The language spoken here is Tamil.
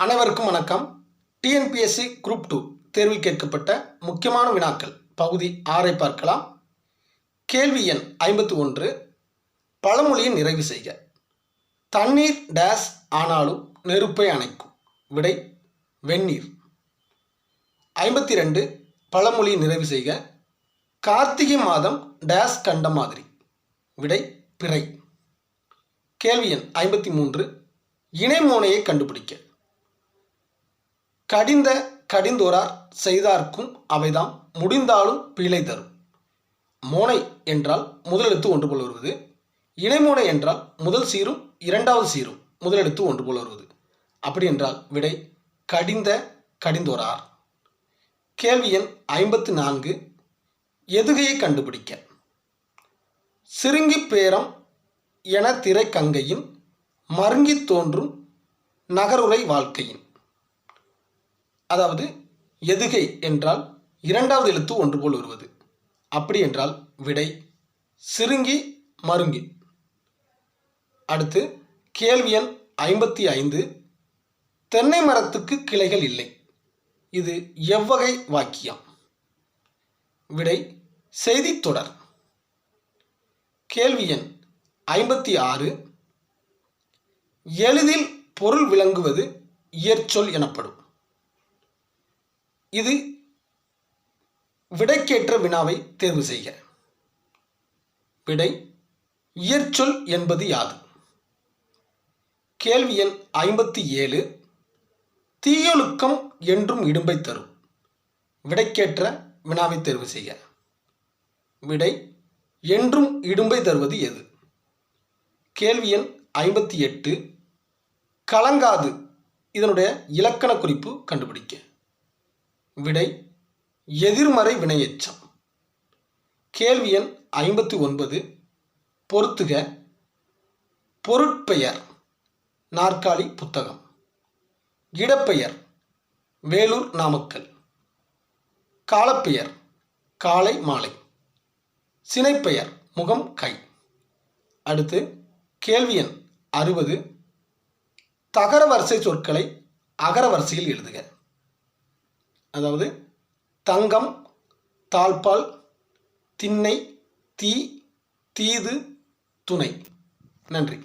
அனைவருக்கும் வணக்கம். டிஎன்பிஎஸ்சி குரூப் டூ தேர்வில் கேட்கப்பட்ட முக்கியமான வினாக்கள். பகுதி ஆறை பார்க்கலாம். கேள்வி எண் ஐம்பத்தி ஒன்று. பழமொழியை நிறைவு செய்க. தண்ணீர் டேஸ் ஆனாலும் நெருப்பை அணைக்கும். விடை வெந்நீர். ஐம்பத்தி ரெண்டு. பழமொழியை நிறைவு செய்க. கார்த்திகை மாதம் டேஸ் கண்ட மாதிரி. விடை பிறை. கேள்வி எண் ஐம்பத்தி மூன்று. இணைமோனையை கண்டுபிடிக்க. கடிந்த கடிந்தோரார் செய்தார்க்கும் அவைதாம் முடிந்தாலும் பிழை தரும். மோனை என்றால் முதலெழுத்து ஒன்று போல் வருவது. இணைமோனை என்றால் முதல் சீரும் இரண்டாவது சீரும் முதலெழுத்து ஒன்று போல் வருவது. அப்படி என்றால் விடை கடிந்த கடிந்தோரார். கேள்வி எண் ஐம்பத்து நான்கு. எதுகையை கண்டுபிடிக்க? சிறுங்கி பேரம் என திரைக்கங்கையின் மருங்கி தோன்றும் நகருரை வாழ்க்கையின். அதாவது எதுகை என்றால் இரண்டாவது எழுத்து ஒன்று போல் வருவது. அப்படி என்றால் விடை சிறுங்கி மருங்கி. அடுத்து கேள்வி எண் ஐம்பத்தி ஐந்து. தென்னை மரத்துக்கு கிளைகள் இல்லை. இது எவ்வகை வாக்கியம்? விடை செய்தித் தொடர் கேள்வி எண் ஐம்பத்தி ஆறு. எளிதில் பொருள் விளங்குவது இயற்சொல் எனப்படும். இது விடைக்கேற்ற வினாவை தேர்வு செய்க. விடை இயற்சொல் என்பது யாது? கேள்வி எண் ஐம்பத்தி ஏழு தீயொழுக்கம் என்றும் இடும்பை தரும். விடைக்கேற்ற வினாவை தேர்வு செய்க. விடை என்றும் இடும்பை தருவது எது? கேள்வி எண் ஐம்பத்தி எட்டு கலங்காது. இதனுடைய இலக்கண குறிப்பு கண்டுபிடிக்க. விடை எதிர்மறை வினையெச்சம். கேள்வி எண் ஐம்பத்தி ஒன்பது. பொறுத்துக. பொருட்பெயர். நாற்காலி புத்தகம். இடப்பெயர். வேலூர் நாமக்கல். காலப்பெயர். காலை மாலை. சினைப்பெயர். முகம் கை. அடுத்து கேள்வி எண் அறுபது. தகர வரிசை சொற்களை அகர வரிசையில் எழுதுக. அதாவது தங்கம் தாழ்பால் திண்ணை தீ தீது துணை. நன்றி.